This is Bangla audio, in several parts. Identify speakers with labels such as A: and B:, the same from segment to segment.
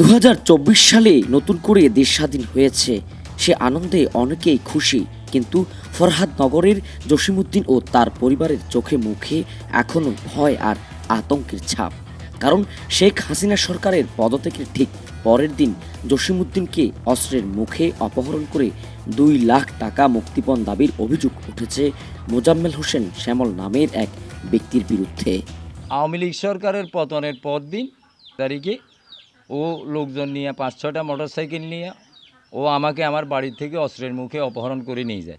A: দু হাজার চব্বিশ সালে নতুন করে দেশ স্বাধীন হয়েছে। সে আনন্দে অনেকেই খুশি, কিন্তু ফরহাদ নগরের জসিমউদ্দিন ও তার পরিবারের চোখে মুখে এখনও ভয় আর আতঙ্কের ছাপ। কারণ শেখ হাসিনা সরকারের পদত্যাগের ঠিক পরের দিন জসিমউদ্দিনকে অস্ত্রের মুখে অপহরণ করে দুই লাখ টাকা মুক্তিপণ দাবির অভিযোগ উঠেছে মোজাম্মেল হোসেন শ্যামল নামের এক ব্যক্তির বিরুদ্ধে।
B: আওয়ামী লীগ সরকারের পতনের পর দিন তারিখে ও লোকজন নিয়ে পাঁচ ছটা মোটর সাইকেল নিয়ে ও আমাকে আমার বাড়ি থেকে অস্ত্রের মুখে অপহরণ করে নিয়ে যায়।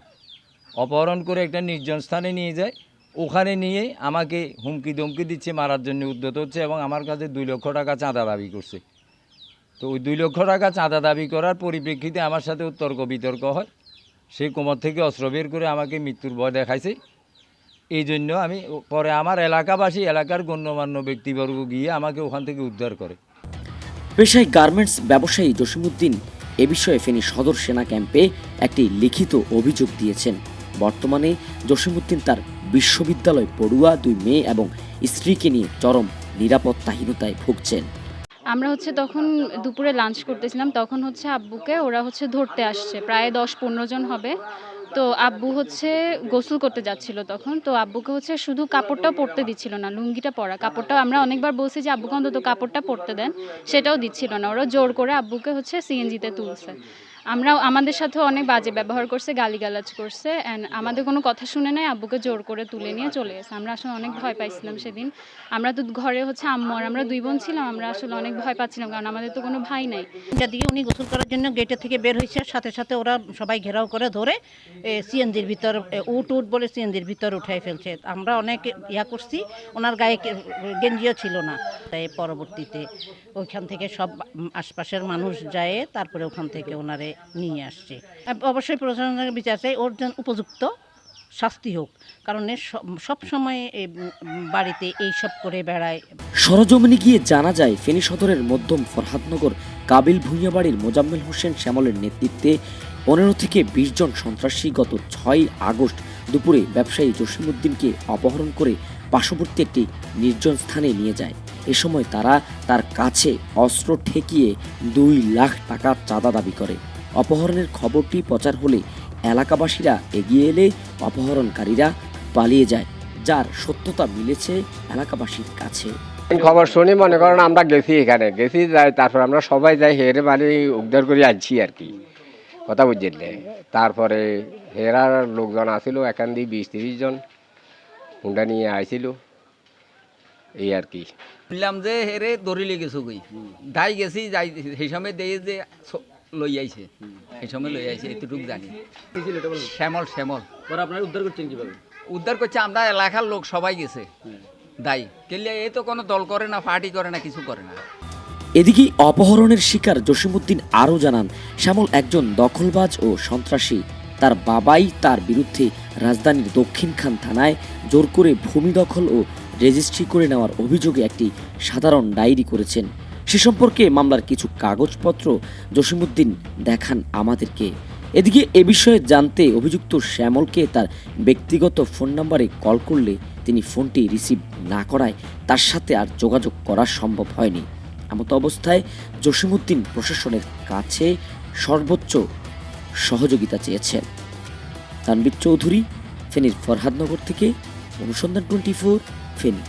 B: অপহরণ করে একটা নির্জন স্থানে নিয়ে যায়। ওখানে নিয়ে আমাকে হুমকি ধমকি দিচ্ছে, মারার জন্য উদ্যত হচ্ছে এবং আমার কাছে দুই লক্ষ টাকা চাঁদা দাবি করছে। তো ওই দুই লক্ষ টাকা চাঁদা দাবি করার পরিপ্রেক্ষিতে আমার সাথে তর্ক বিতর্ক হয়। সে কোমর থেকে অস্ত্র বের করে আমাকে মৃত্যুর ভয় দেখাইছে। এই জন্য আমি পরে আমার এলাকাবাসী, এলাকার গণ্যমান্য ব্যক্তিবর্গ গিয়ে আমাকে ওখান থেকে উদ্ধার করে।
A: পেশায় গার্মেন্টস ব্যবসায়ী জসিমউদ্দিন এ বিষয়ে ফেনী সদর সেনা ক্যাম্পে একটি লিখিত অভিযোগ দিয়েছেন। বর্তমানে জসিমউদ্দিন তার বিশ্ববিদ্যালয় পড়ুয়া, দুই মেয়ে এবং স্ত্রীকে নিয়ে চরম নিরাপত্তাহীনতায় ভুগছেন।
C: আমরা হচ্ছে তখন দুপুরে লাঞ্চ করতেছিলাম, তখন হচ্ছে আব্বুকে, ওরা হচ্ছে ধরতে আসছে। প্রায় দশ পনেরো জন হবে। তো আব্বু হচ্ছে গোসল করতে যাচ্ছিল তখন। তো আব্বুকে হচ্ছে শুধু কাপড়টাও পরতে দিচ্ছিল না, লুঙ্গিটা পরা। কাপড়টা আমরা অনেকবার বলছি যে, আব্বুকে অন্তত কাপড়টা পরতে দেন। সেটাও দিচ্ছিল না। ওরা জোর করে আব্বুকে হচ্ছে সিএনজিতে তুলছে। আমরা আমাদের সাথে অনেক বাজে ব্যবহার করছে, গালিগালাজ করছে অ্যান্ড আমাদের কোনো কথা শুনে নাই, আব্বুকে জোর করে তুলে নিয়ে চলে গেছে। আমরা আসলে অনেক ভয় পাইছিলাম সেদিন। আমরা তো ঘরে হচ্ছে আম্মু আর আমরা দুই বোন ছিলাম, আমরা আসলে অনেক ভয় পাচ্ছিলাম, কারণ আমাদের তো কোনো ভাই নাই।
D: দিয়ে উনি গোসল করার জন্য গেটের থেকে বের হয়েছে সাথে সাথে ওরা সবাই ঘেরাও করে ধরে সিএনজির ভিতর উট উট বলে সিএনজির ভিতর উঠাই ফেলছে। আমরা অনেক ইয়া করছি, ওনার গায়ে গেঞ্জিও ছিল না। তাই পরবর্তীতে ওইখান থেকে সব আশপাশের মানুষ যায়, তারপরে ওখান থেকে ওনারে নিয়ে আসছে। অবশ্যই প্রশাসনের বিচার চাই ওর যেন উপযুক্ত শাস্তি হোক কারণ সব- সব সময় এই, বাড়িতে এইসব করে বেড়ায়।
A: সরজমিনে গিয়ে জানা যায় ফেনী সদরের মধ্যম ফরহাদনগর কাবিল ভুঁইয়াবাড়ির মোজাম্মেল হোসেন শ্যামলের নেতৃত্বে পনেরো থেকে বিশ জন সন্ত্রাসী গত ছয় আগস্ট দুপুরে ব্যবসায়ী জসিমউদ্দিনকে অপহরণ করে পার্শ্ববর্তী একটি নির্জন স্থানে নিয়ে যায়। এ সময় তারা তার কাছে অস্ত্র ঠেকিয়ে দুই লাখ টাকা চাঁদা দাবি করে। অপহরণের খবরটি প্রচার হলে এলাকাবাসীরা এগিয়ে এলে অপহরণকারীরা পালিয়ে যায় যার সত্যতা মিলেছে এলাকাবাসীর কাছে।
E: খবর শুনি মনে করেন আমরা গেছি এখানে। গেছি যাই তারপর আমরা সবাই যাই হেরে মানে উদ্ধার করে আনছি আর কি। কথা বুঝলে তারপরে হেরার লোকজন আসিল এখান দিয়ে বিশ তিরিশ জন হুন্ডা নিয়ে আইছিল। এই আর কি।
F: বললাম যে হেরে দৌড়িলে গেছো গই দাই গেছি যাই সেই সময় দিয়ে যে লই আইছে। সেই সময় লই আইছে এতটুকু জানি। শ্যামল শ্যামল।
G: পরে আপনারা উদ্ধার করছেন কীভাবে?
F: উদ্ধার করছে আমরা এলাকার লোক সবাই গেছে। দাই কেলে এ তো কোনো দল করে না পার্টি করে না কিছু করে না।
A: এদিকে অপহরণের শিকার জসিমউদ্দিন আরও জানান শ্যামল একজন দখলবাজ ও সন্ত্রাসী। তার বাবাই তার বিরুদ্ধে রাজধানীর দক্ষিণখান থানায় জোর করে ভূমি দখল ও রেজিস্ট্রি করে নেওয়ার অভিযোগে একটি সাধারণ ডায়েরি করেছেন। সে সম্পর্কে মামলার কিছু কাগজপত্র জসিমউদ্দিন দেখান আমাদেরকে। এদিকে এ বিষয়ে জানতে অভিযুক্ত শ্যামলকে তার ব্যক্তিগত ফোন নম্বরে কল করলে তিনি ফোনটি রিসিভ না করায় তার সাথে আর যোগাযোগ করা সম্ভব হয়নি। এমত অবস্থায় জসিমউদ্দিন প্রশাসনের কাছে সর্বোচ্চ সহযোগিতা চেয়েছেন তানবির চৌধুরী, ফেনীর ফরহাদনগর থেকে অনুসন্ধান টোয়েন্টি ফোর, ফেনী।